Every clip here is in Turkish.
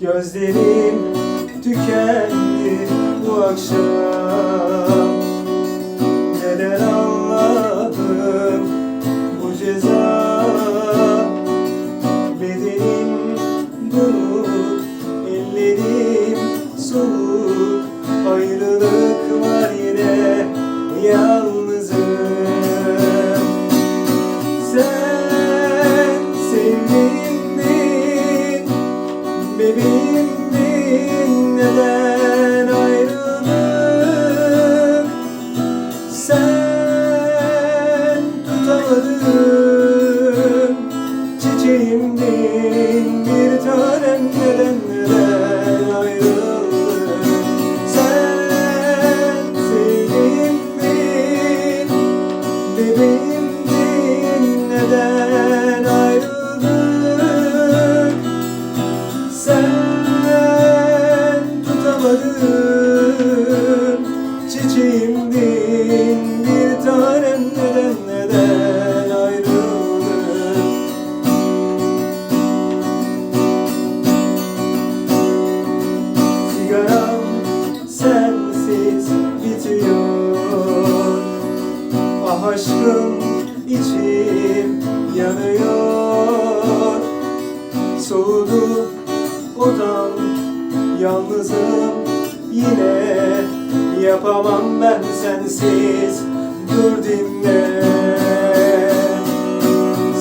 Gözlerim tükendi bu akşam. Neden Allah'ım bu ceza? Bedenim donuk, ellerim soğuk. Ayrılık var yine yalnızım. Sen bebeğimdin Neden Çiçeğimdin bir tanem neden neden ayrıldın? Sigaram sensiz bitiyor. Ah aşkım içim yanıyor. Soğudu odam Yalnızım yine yapamam ben sensiz. Dur dinle.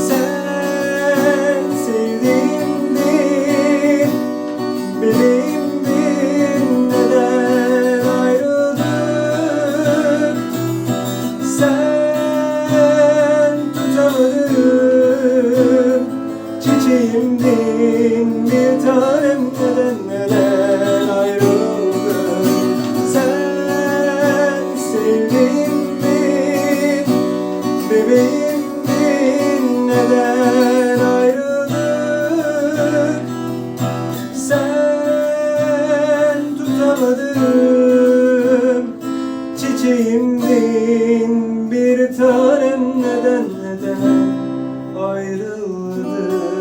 Sen sevdiğimdin Bilimdin neden ayrıldık Sen tutamadın. Çiçeğimdin bir tanem neden yüreğimdin bir tanem neden neden ayrıldı